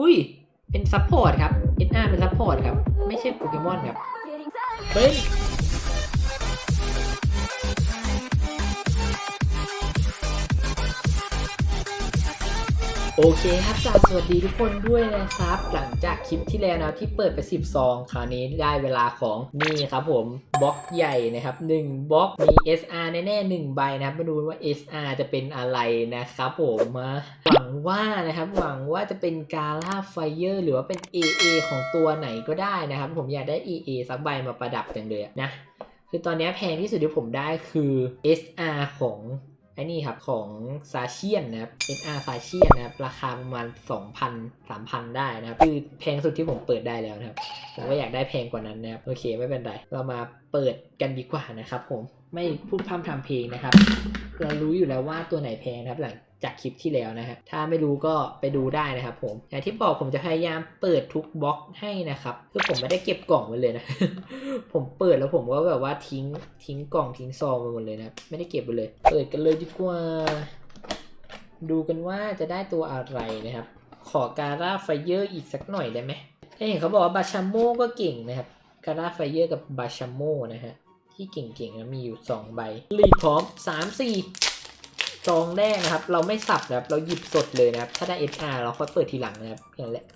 อุ้ย เป็นซัพพอร์ตครับ SR เป็นซัพพอร์ตครับ ไม่ใช่โปเกมอนครับเฮ้ย โอเคครับกราสวัสดีทุกคนด้วยนะครับ หลังจากคลิปที่แล้วนะที่เปิดไป 10 ซอง คราวนี้ได้เวลาของนี่ครับผมบล็อกใหญ่นะครับ1บล็อกมี SR แน่ๆ1ใบนะครับมาดูว่า SR จะเป็นอะไรนะครับผมมาหวังว่านะครับหวังว่าจะเป็นกาล่าไฟเยอร์หรือว่าเป็น AA ของตัวไหนก็ได้นะครับ ผมอยากได้ AA สักใบมาประดับจังเลยนะคือตอนนี้แพงที่สุดที่ผมได้คือ SR ของ ไอ้นี่ครับของซาเชียนนะครับ NR ซาเชียนนะครับ ราคาประมาณ 2,000 3,000 ได้นะครับ คือแพงสุดที่ผมเปิดได้แล้วนะครับ ผมก็อยากได้แพงกว่านั้นนะครับ โอเคไม่เป็นไร เรามาเปิดกันดีกว่านะครับผม ไม่พูดพร่ำทำเพลงนะครับ เรารู้อยู่แล้วว่าตัวไหนแพงนะครับหลัง จากคลิปที่แล้วนะฮะถ้าไม่รู้ก็ไปดูได้นะครับผมอย่างที่บอกผมจะพยายามเปิดทุกบล็อกให้นะครับคือผมไม่ได้เก็บกล่องไว้เลยนะ ผมเปิดแล้วผมก็แบบว่าทิ้งทิ้งกล่องทิ้งซองไปหมดเลยนะไม่ได้เก็บไปเลย เปิดกันเลยดีกว่า ดูกันว่าจะได้ตัวอะไรนะครับ ขอการ่าไฟเยอร์อีกสักหน่อยได้ไหมถ้าเห็นเขาบอกว่าบาชามโมก็เก่งนะครับการ่าไฟเยอร์กับบาชามโมนะฮะที่เก่งๆนะมีอยู่ 2 ใบรีดพร้อม 3 4 ซองแรกนะครับ เราไม่สับนะครับ เราหยิบสดเลยนะครับ ถ้าได้ SR เราค่อยเปิดทีหลังนะครับแค่นั้นแหละ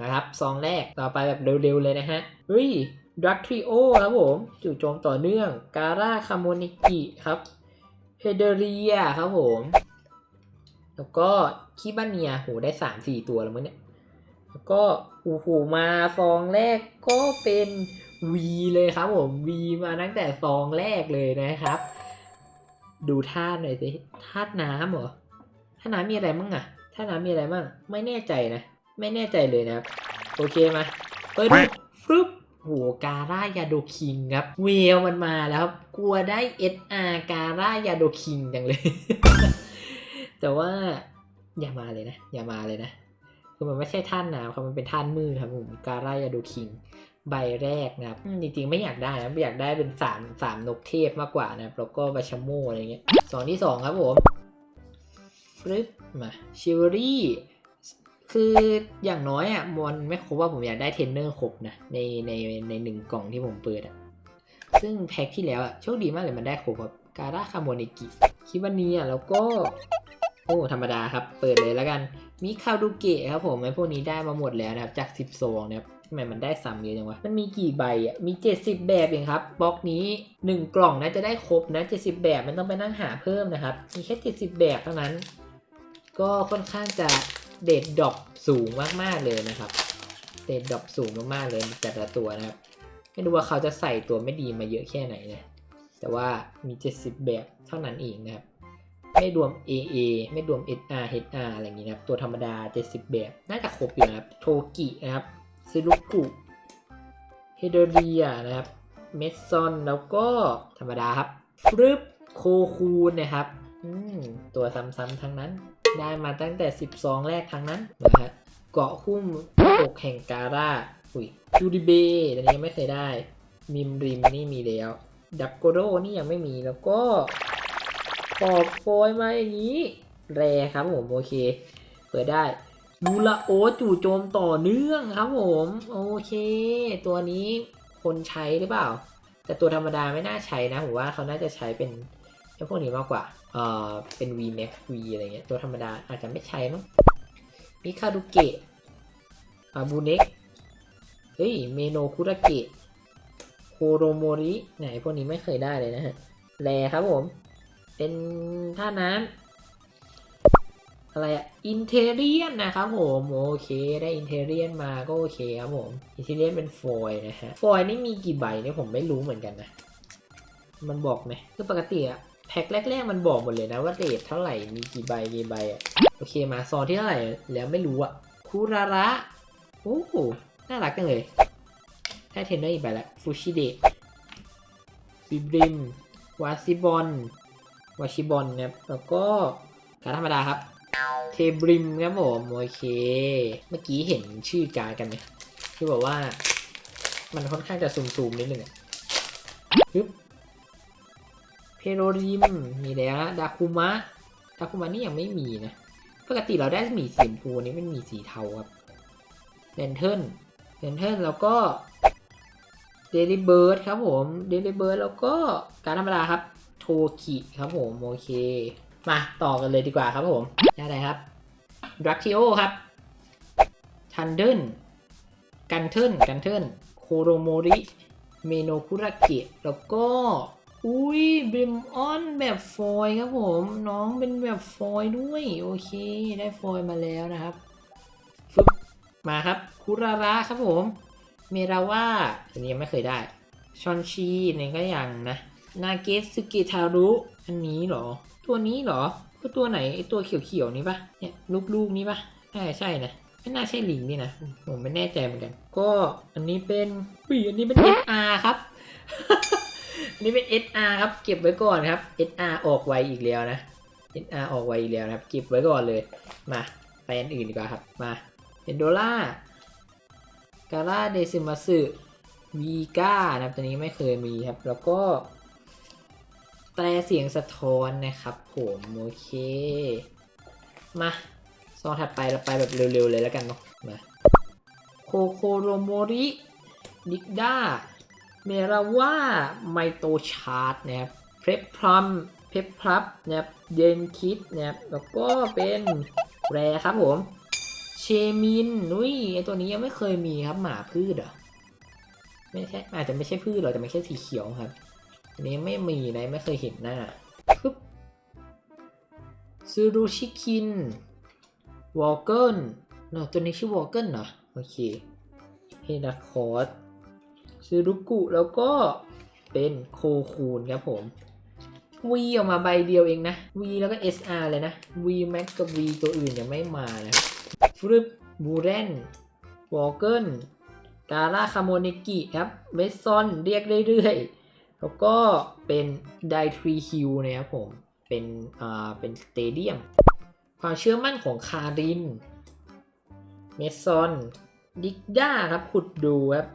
นะครับซองแรกต่อไปแบบเร็วๆเลยนะฮะเฮ้ยดักทริโอครับผมจู่โจมต่อเนื่อง การ่าคาโมนิกิครับเฮเดเรียครับผม แล้วก็คิบาเนียโหได้ 3 4 ตัวแล้วมั้งเนี่ย แล้วก็โอ้โหมาซองแรกก็เป็น V เลยครับผม V มาตั้งแต่ซองแรกเลยนะครับ ดูธาตุหน่อยสิธาตุน้ำเหรอธาตุน้ำมีอะไรมั่งอะธาตุน้ำมีอะไรมั่งไม่แน่ใจนะ ไม่แน่ใจเลยนะครับ โอเคมาเปิดดูฟึบโหการ่ายาโดคิงครับ เวลมันมาแล้วครับกลัวได้ SR การ่ายาโดคิงจังเลย แต่ว่าอย่ามาเลยนะ อย่ามาเลยนะ คือมันไม่ใช่ท่านน้ำครับ มันเป็นท่านมืดครับผม การ่ายาโดคิง ใบแรกนะครับอืมจริงๆไม่อยากได้นะอยากได้เป็นสามสามนกเทพมากกว่านะครับแล้วก็บาชาโมอะไรเงี้ยสองที่สองครับผมฟลิปมาชิวรี่คืออย่างน้อยอะมันไม่ครบว่าผมอยากได้เทรนเนอร์ครบนะในในในหนึ่งกล่องที่ผมเปิดอะซึ่งแพ็คที่แล้วอะโชคดีมากเลยมันได้ครบครับการ่าคาโมนิกิคิบานีอะแล้วก็ โอ้ธรรมดาครับ เปิดเลยแล้วกัน มีคาดูเกะครับผมไอ้พวกนี้ได้มาหมดแล้วนะครับ จาก10ซองนะครับทำไมมันได้ซ้ำเยอะจังวะ มันมีกี่ใบอะ มี 70 แบบเองครับ บล็อกนี้ 1 กล่องนะจะได้ครบนะ 70 แบบมันต้องไปนั่งหาเพิ่มนะครับ มีแค่ 70 แบบเท่านั้น ก็ค่อนข้างจะเด็ดดรอปสูงมากๆเลยนะครับ เด็ดดรอปสูงมากๆเลยแต่ละตัวนะครับ ไม่รู้ว่าเขาจะใส่ตัวไม่ดีมาเยอะแค่ไหนนะ แต่ว่ามี 70 แบบเท่านั้นเองนะครับไม่รวม AA ไม่รวม SR HR อะไรอย่างนี้นะครับ ตัวธรรมดา 70 แบบ น่าจะครบอยู่นะครับ โทกินะครับ เซลุกุเฮเดเรียนะครับ เมสซอนแล้วก็ธรรมดาครับฟรึบโคคูนนะครับอืมตัวซ้ำๆทั้งนั้น ได้มาตั้งแต่ 12 แรกทั้งนั้นนะฮะเกาะหุ้มอกแห่งการ่าอุ้ยจูดิเบอันนี้ยังไม่เคยได้ มิมริมนี่มีแล้ว ดับโกโดนี่ยังไม่มีแล้วก็ขอบโฟยมาอย่างนี้ แรครับผมโอเค เปิดได้ ยูราโอจู่โจมต่อเนื่องครับผม โอเค ตัวนี้คนใช้หรือเปล่า แต่ตัวธรรมดาไม่น่าใช้นะ ผมว่าเขาน่าจะใช้เป็นไอ้พวกนี้มากกว่า เอ่อ เป็น V Max V อะไรเงี้ย ตัวธรรมดาอาจจะไม่ใช้มั้งมิคาดุเกะอาบูเน็ก เฮ้ย เมโนคุระเกะ โคโรโมริ ไหนพวกนี้ไม่เคยได้เลยนะฮะแรครับผม เป็นท่าน้ำ อะไรอะอินเทเรียนนะครับผมโอเคได้อินเทเรียนมาก็โอเคครับผมอินเทเรียนเป็นฟอยนะฮะฟอยนี่มีกี่ใบเนี่ยผมไม่รู้เหมือนกันนะ มันบอกไหมคือปกติอะแพ็คแรกๆมันบอกหมดเลยนะว่าเรทเท่าไหร่มีกี่ใบกี่ใบอะโอเคมาซองที่เท่าไหร่แล้วไม่รู้อะคุราระโอ้โหน่ารักจังเลยได้เทนเนอร์อีกใบละฟูชิเดะบิบริมวาซิบอนวาชิบอลนะครับแล้วก็การธรรมดาครับ เทบริมครับผมโอเค เมื่อกี้เห็นชื่อการกันไหมที่บอกว่ามันค่อนข้างจะซูมๆนิดนึงฮึบเพโรริมมีแล้วดาคุมะดาคุมะนี่ยังไม่มีนะ ปกติเราได้หมีสีชมพูอันนี้เป็นมีสีเทาครับเลนเทิร์นเลนเทิร์นแล้วก็เดลิเบิร์ดครับผมเดลิเบิร์ดแล้วก็การธรรมดาครับ โทคิครับผม โอเค มาต่อกันเลยดีกว่าครับผมได้เลยครับดรักทิโอครับทันเดิลกันเทิลกันเทิลโคโรโมริเมโนคุระเกะแล้วก็ อุ้ยบริมออนแบบฟอยครับผม น้องเป็นแบบฟอยด้วย โอเค ได้ฟอยมาแล้วนะครับฟึบมาครับ คุราระครับผม เมราว่าอันนี้ยังไม่เคยได้ ชอนชีนี่ก็ย่างนะ นาเกสึกิทารุ อันนี้เหรอ ตัวนี้เหรอก็ตัวไหนไอตัวเขียวๆนี้ปะเนี่ยลูกๆนี้ปะใช่ใช่นะไม่น่าใช่ลิงนี่นะผมไม่แน่ใจเหมือนกัน ก็อันนี้เป็นอุ้ยอันนี้เป็น SR ครับอันนี้เป็น SR ครับ เก็บไว้ก่อนครับ SR ออกไวอีกแล้วนะ SR ออกไวอีกแล้วนะครับ เก็บไว้ก่อนเลย มาไปอันอื่นดีกว่าครับ มาเ e นโดล่ากา r าเดซิมัสึวีก้านะครับตัวนี้ไม่เคยมีครับ แล้วก็ แตรเสียงสะท้อนนะครับผมโอเค มาซองถัดไปเราไปแบบเร็วๆเลยแล้วกันเนาะมาโคโคโรโมริดิกด้าเมราว่าไมโตชาร์ตนะครับเพรพพรัมเพปพลับนะครับเดนคิดนะครับแล้วก็เป็นแรครับผม เชมินนุ้ยไอตัวนี้ยังไม่เคยมีครับหมาพืชเหรอะไม่ใช่อาจจะไม่ใช่พืชหรอกแต่ไม่ใช่สีเขียวครับ อันนี้ไม่มีนะไม่เคยเห็นหน้าปึ๊บซูรุชิคินวอลเกิลเนาะตัวนี้ชื่อวอลเกิลเหรอ โอเคเฮนาคอสซูรุกุแล้วก็เป็นโคคูนครับผมวีออกมาใบเดียวเองนะ V แล้วก็ SR เลยนะ V Max กับ V ตัวอื่นยังไม่มานะฟรึบบูเรนวอลเกิลการ่าคาโมเนกิครับเมซอนเรียกเรื่อยๆ แล้วก็เป็นไดทรีฮิลนะครับผม เป็นอ่าเป็นสเตเดียม ความเชื่อมั่นของคาริน เมซอน ดิกด้าครับขุดดูครับ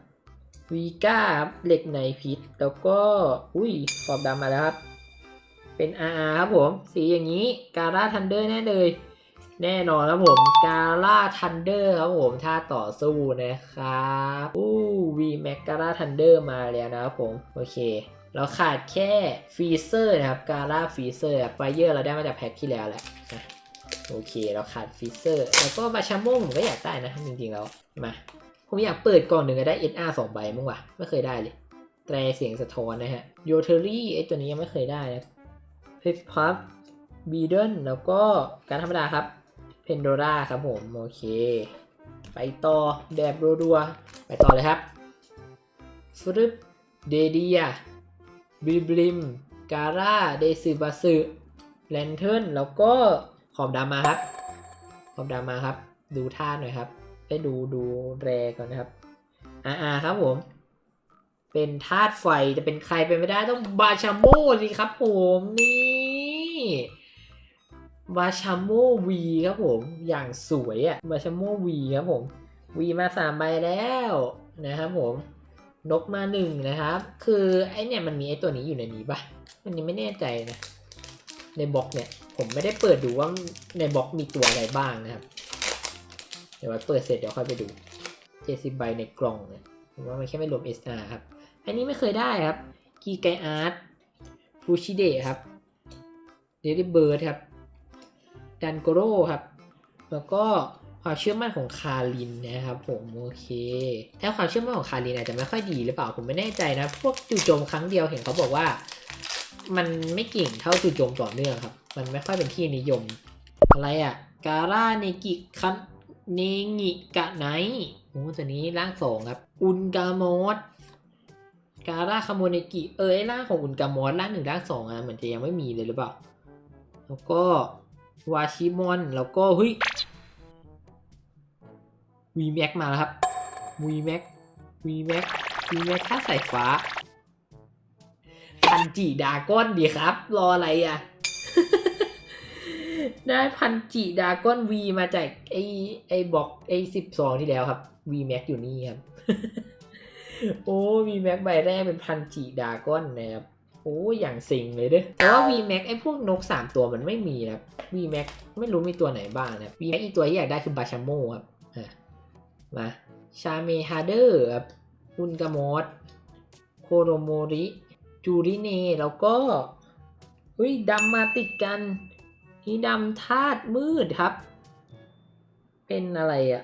วีก้าครับเหล็กในพิษ แล้วก็ อุ้ยขอบดำมาแล้วครับ เป็น RR ครับผม สีอย่างนี้ การ่าทันเดอร์แน่เลย แน่นอนครับผม กาล่าทันเดอร์ครับผมท่าต่อสู้นะครับ อู้วีแม็กกาล่าทันเดอร์มาแล้วนะครับผม โอเค เราขาดแค่ฟีเซอร์นะครับกาล่าฟีเซอร์ไฟเยอร์เราได้มาจากแพ็คที่แล้วแหละนะโอเค เราขาดฟีเซอร์ แล้วก็บาชาโมงผมก็อยากได้นะ จริงๆแล้วมาผมอยากเปิดกล่อนหนึ่งก็ได้ SR 2 ใบมั้งวะไม่เคยได้เลย แตรเสียงสะท้อนนะฮะโยเทอรี่ไอตัวนี้ยังไม่เคยได้นะเพชพับบีเดนแล้วก็การธรรมดาครับเพนโดราครับผม โอเค ไปต่อแดบรัวๆไปต่อเลยครับฟรึบเดเดีย บิบลิมการ่าเดซึบาสึแลนเทิร์นแล้วก็ขอบดำมาครับ ขอบดำมาครับ ดูท่าหน่อยครับไปดูดูแรก่อนนะครับอ่าครับผม เป็นธาตุไฟจะเป็นใครเป็นไม่ได้ต้องบาชาโมสิครับผมนี่บาชาโมวีครับผมอย่างสวยอะ่ะบาชาโมวีครับผมวีมาสามใบแล้วนะครับผม นกมาหนึ่งนะครับ คือไอเนี่ยมันมีไอตัวนี้อยู่ในนี้ปะมันยังไม่แน่ใจนะ ในบล็อกเนี่ยผมไม่ได้เปิดดูว่าในบล็อกมีตัวอะไรบ้างนะครับ เดี๋ยวไว้เปิดเสร็จเดี๋ยวค่อยไปดูเจสิบใบในกล่องเนี่ยผมว่ามันแค่ไม่รวม SR ครับ อันนี้ไม่เคยได้ครับกีไกอาร์ตฟูชิเดะครับเดลิเบิร์ดครับดันโกโร่ครับ แล้วก็ ความเชื่อมั่นของคารินนะครับผมโอเคแต่ความเชื่อมั่นของคารินอาจจะไม่ค่อยดีหรือเปล่าผมไม่แน่ใจนะ พวกจู่โจมครั้งเดียวเห็นเขาบอกว่า มันไม่เก่งเท่าจู่โจมต่อเนื่องครับ มันไม่ค่อยเป็นที่นิยม อะไรอะการ่าเนกิคันเนงิกะไนโอ้ตัวนี้ร่างสองครับอุนกามอสการ่าคาโมเนกิเออไอร่างของอุนกามอสร่างหนึ่งร่างสองอะเหมือนจะยังไม่มีเลยหรือเปล่า แล้วก็วาชิมอนแล้วก็เฮ้ย วีแม็กมาแล้วครับวีแม็กวีแม็กวีแม็กค่าสายฟ้าพันจิดาก้อนดีครับ รออะไรอะ ได้พันจิดาก้อนวีมาจากไอไอบอกไอสิบสองที่แล้วครับวีแม็กอยู่นี่ครับ โอ้วีแม็กใบแรกเป็นพันจิดาก้อนนะครับโอ้ยอย่างสิงเลยเด้อแต่ว่า VMAX ไอ้พวกนก 3 ตัวมันไม่มีนะครับ VMAX ไม่รู้มีตัวไหนบ้างนะครับ VMAX อีกตัวที่อยากได้คือบาชาโมครับอะ มาชาเมฮาเดอร์ครับอุนกามอสโคโรโมริ จูริเน แล้วก็เฮ้ยดำมาติดกันนี่ดำธาตุมืดครับ เป็นอะไรอะ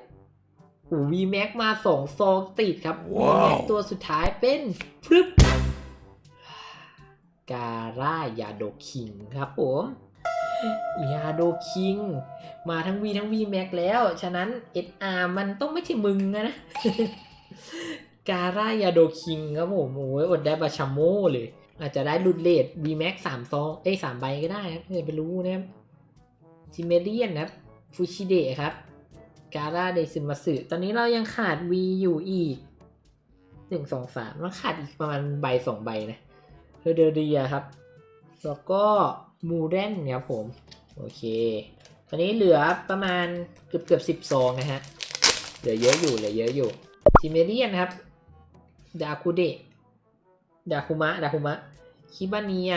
อูวีแม็กมาสองซองติดครับวีแม็กตัวสุดท้ายเป็นฟรึบการ่ายาโดคิงครับผม ยาโดคิง มาทั้ง V ทั้ง V Max แล้ว ฉะนั้น SR มันต้องไม่ใช่มึงนะนะการ่ายาโดคิงครับผมโอ้ยอดได้บาชาโมเลย อาจจะได้รุดเลด V Max สามซอง เอ้ยสามใบก็ได้ครับไม่ไปรู้นะครับจิเมเลียนนครับฟูชิเดะครับ การ่าเดซึมาสึตอนนี้เรายังขาด V อยู่อีกหนึ่งสองสามแล้วขาดอีกประมาณใบสองใบนะเฮอร์เดเรียครับ แล้วก็ มูเรนครับผม โอเค ตอนนี้เหลือประมาณเกือบเกือบสิบซองนะฮะ เหลือเยอะอยู่ เหลือเยอะอยู่จิเมเรียนครับ ดาคุเดะดาคุมะ ดาคุมะ คิบาเนีย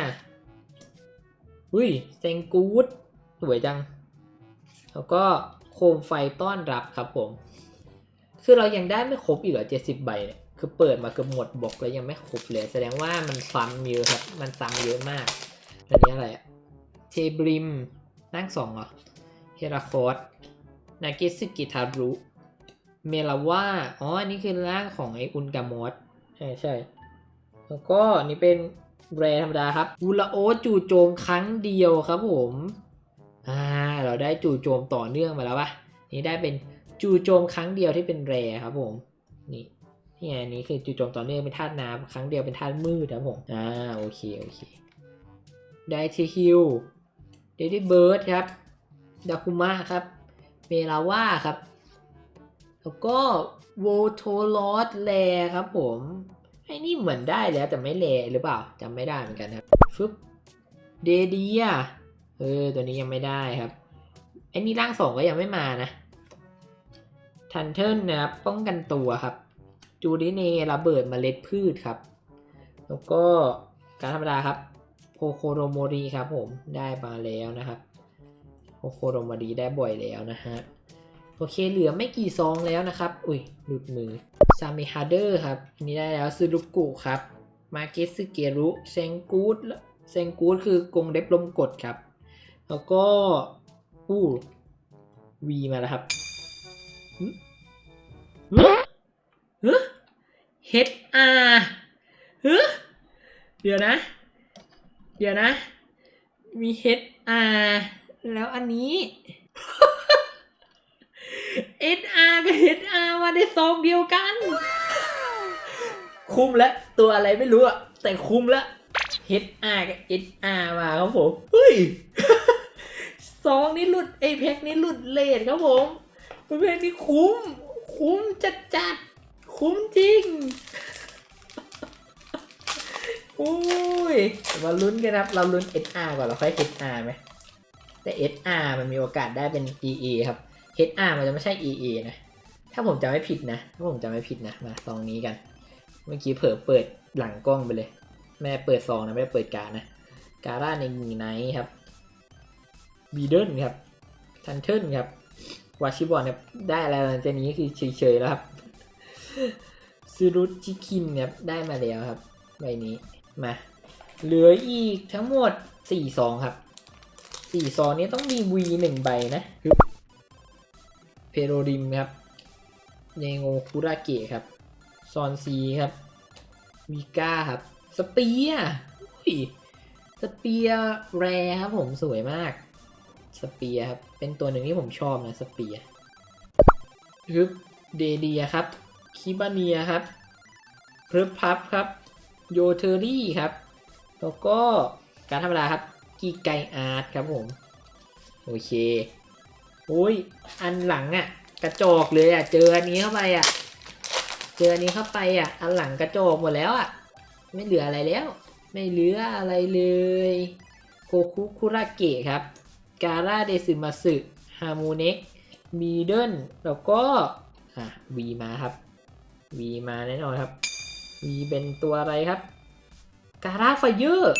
อุ้ยเซงกูดสวยจัง แล้วก็โคมไฟต้อนรับครับผม คือเรายังได้ไม่ครบอีกเหรอเจ็ดสิบใบเนี่ย คือเปิดมาเกือบหมดบอกแล้วยังไม่ครบเลย แสดงว่ามันซ้ำเยอะครับ มันซ้ำเยอะมาก อันนี้อะไรอะเทบริมร่งสองเหรอเฮราคอสนากิสึกิทารุ เมลาว่าอ๋อ อันนี้คือร่างของไออุนกามอสใช่ใช่ แล้วก็นี่เป็นแรธรรมดาครับอูลาโอจู่โจมครั้งเดียวครับผม อ่า เราได้จู่โจมต่อเนื่องมาแล้วปะนี่ได้เป็นจู่โจมครั้งเดียวที่เป็นแรครับผม นี่นี่ไงอันนี้คือจู่โจมต่อเนื่องเป็นธาตุน้ำครั้งเดียวเป็นธาตุมืดครับผม อ่า โอเค โอเค ไดทีฮิลเดดี้เบิร์ดครับดาคุมะครับเมลาว่าครับ แล้วก็โวโทลอสแลครับผมไอ้นี่เหมือนได้แล้วแต่ไม่แลหรือเปล่าจำไม่ได้เหมือนกันครับฟึบเดเดียเออตัวนี้ยังไม่ได้ครับไอ้นี่ร่างสองก็ยังไม่มานะทันเทิลนะครับป้องกันตัวครับ จูดิเนระเบิดเมล็ดพืชครับ แล้วก็การธรรมดาครับ โคโคโรโมรีครับผมได้มาแล้วนะครับโคโคโรโมรีได้บ่อยแล้วนะฮะโอเคเหลือไม่กี่ซองแล้วนะครับ อุ้ยหลุดมือซามิฮาเดอร์ครับนี่ได้แล้วซูรุกุครับมาเกสึเกรุเซงกูดเซงกูดคือกรงเล็บลมกดครับ แล้วก็อู้วีมาแล้วครับหึหึหึ HR หึเดี๋ยวนะ เดี๋ยวนะ มี HR แล้วอันนี้ HR กับ HR มาในซองเดียวกัน คุ้มแล้ว ตัวอะไรไม่รู้อะแต่คุ้มแล้ว HR กับ HR มาครับผม เฮ้ยซองนี้หลุดไอแพ็กนี้หลุดเลทครับผมประเภทนี้คุ้ม คุ้มจัดจัดคุ้มจริง อุ้ยมาลุ้นกันครับ เราลุ้น SR ก่อนเราค่อย HR ไหมแต่ SR มันมีโอกาสได้เป็น EA ครับ HR มันจะไม่ใช่ EA นะ ถ้าผมจำไม่ผิดนะ ถ้าผมจำไม่ผิดนะ มาซองนี้กัน เมื่อกี้เผลอเปิดหลังกล้องไปเลย แม่เปิดซองนะ ไม่ได้เปิดการนะ การ่าในมีไนท์ครับบีเดิลครับทันเทิลครับวาชิบอลครับได้อะไรหลังจากนี้คือเฉยๆแล้วครับซูรุจิคินครับได้มาแล้วครับใบนี้ มาเหลืออีกทั้งหมดสี่ซองครับสี่ซองนี้ต้องมี V หนึ่งใบนะคือเพโรดิมครับเนโงคุราเกะครับ ซอนซีครับวิก้าครับ สเปียสเปียแรครับผมสวยมาก สเปียครับ เป็นตัวหนึ่งที่ผมชอบนะสเปียฮึบเดเดียครับ คิบาเนียครับพรึบพับครับ โยเทอรี่ครับ แล้วก็การธรรมดาครับกีไกอาร์ตครับผม โอเคโอ้ยอันหลังอะ่ะ กระจอกเลยอะ่ะ เจออันนี้เข้าไปอะ่ะ เจออันนี้เข้าไปอะ่ะ อันหลังกระจอกหมดแล้วอะ่ะ ไม่เหลืออะไรแล้ว ไม่เหลืออะไรเลยโคคุคุระเกะครับ การ่าเดซึมาสึฮามูเน็กมีเดิลแล้วก็อะวีมาครับวีมาแน่นอนครับ วีเป็นตัวอะไรครับ การาไฟเยอร์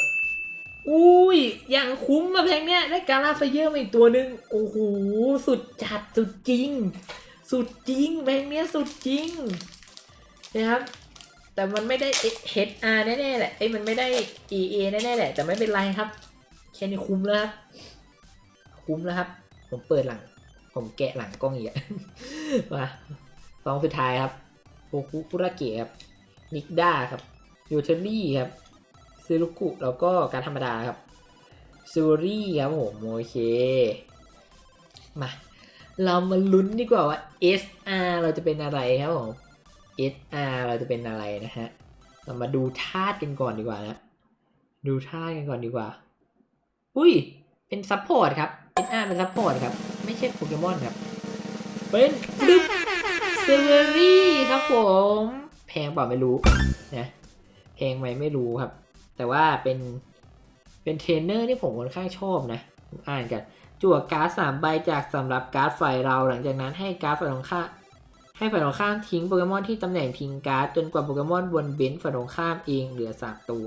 อุ้ย อย่างคุ้มมาแพงเนี้ยได้การาไฟเยอร์มาอีกตัวหนึ่งโอ้โห สุดจัด สุดจริง สุดจริงแพงเนี้ยสุดจริงนะครับ แต่มันไม่ได้ HR แน่ๆแหละไอ้มันไม่ได้ EA แน่ๆแหละ แต่ไม่เป็นไรครับ แค่นี้คุ้มแล้วครับ คุ้มแล้วครับ ผมเปิดหลัง ผมแกะหลังกล้องอีกอะมาซองสุดท้ายครับโฟกุคุระเกะครับ นิกด้าครับยูเทอรี่ครับซิรุกุแล้วก็การธรรมดาครับซูรี่ครับผมโอเค มา เรามาลุ้นดีกว่าว่า SR เราจะเป็นอะไรครับผม SR เราจะเป็นอะไรนะฮะ เรามาดูธาตุกันก่อนดีกว่านะ ดูธาตุกันก่อนดีกว่า อุ้ย เป็นซัพพอร์ตครับ SR เป็นซัพพอร์ตครับ ไม่ใช่โปเกมอนครับ เป็นฟลิปเซเวอรี่ครับผม แพงเปล่าไม่รู้นะแพงไหมไม่รู้ครับ แต่ว่าเป็นเป็นเทรนเนอร์ที่ผมค่อนข้างชอบนะอ่านกันจั่วการ์ดสามใบจากสำหรับการ์ดฝ่ายเรา หลังจากนั้นให้การ์ดฝ่ายตรงข้ามให้ฝ่ายตรงข้ามทิ้งโปเกมอนที่ตำแหน่งทิ้งการ์ดจนกว่าโปเกมอนบนเบนช์ฝ่ายตรงข้ามเองเหลือสามตัว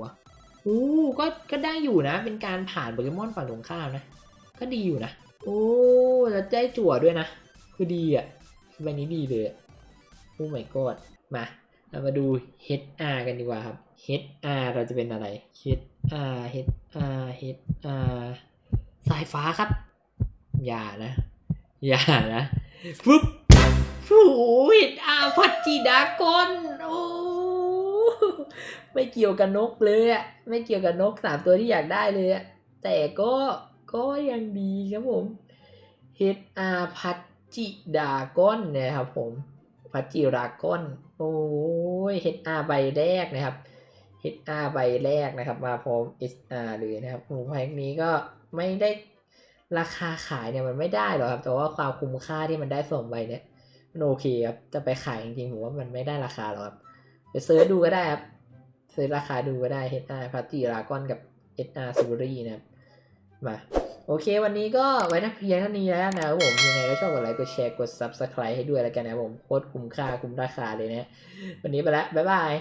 อู้ก็ก็ได้อยู่นะ เป็นการผ่านโปเกมอนฝั่งตรงข้ามนะ ก็ดีอยู่นะโอ้แล้วได้จั่วด้วยนะ คือดีอะใบนี้ดีเลยโอ้ my god มา เรามาดู HR กันดีกว่าครับ HR เราจะเป็นอะไร HR HR HR สายฟ้าครับ อย่านะ อย่านะปุ๊บโอ้ยอาพัดจีดากอนโอ้ไม่เกี่ยวกับนกเลยอะไม่เกี่ยวกับนกสามตัวที่อยากได้เลยอะแต่ก็ก็ยังดีครับผม HR พัดจิดากอนนะครับผม พัดจิรากอนโอ้ย HR ใบแรกนะครับ HR ใบแรกนะครับ มาพร้อม SR เลยนะครับหมูแพงนี้ก็ไม่ได้ราคาขายเนี่ยมันไม่ได้หรอกครับ แต่ว่าความคุ้มค่าที่มันได้สองใบเนี่ยมันโอเคครับ จะไปขายจริงๆผมว่ามันไม่ได้ราคาหรอกครับไปเซิร์ชดูก็ได้ครับเซิร์ชราคาดูก็ได้ HR พัตติรากอนกับ SR ซูรี่นะครับมา โอเค วันนี้ก็ไว้นักเพียงเท่านี้แล้วนะครับผมยังไงก็ชอบกดไลค์กดแชร์กด Subscribe ให้ด้วยแล้วกันนะผมโคตรคุ้มค่าคุ้มราคาเลยนะ วันนี้ไปแล้วบ๊ายบาย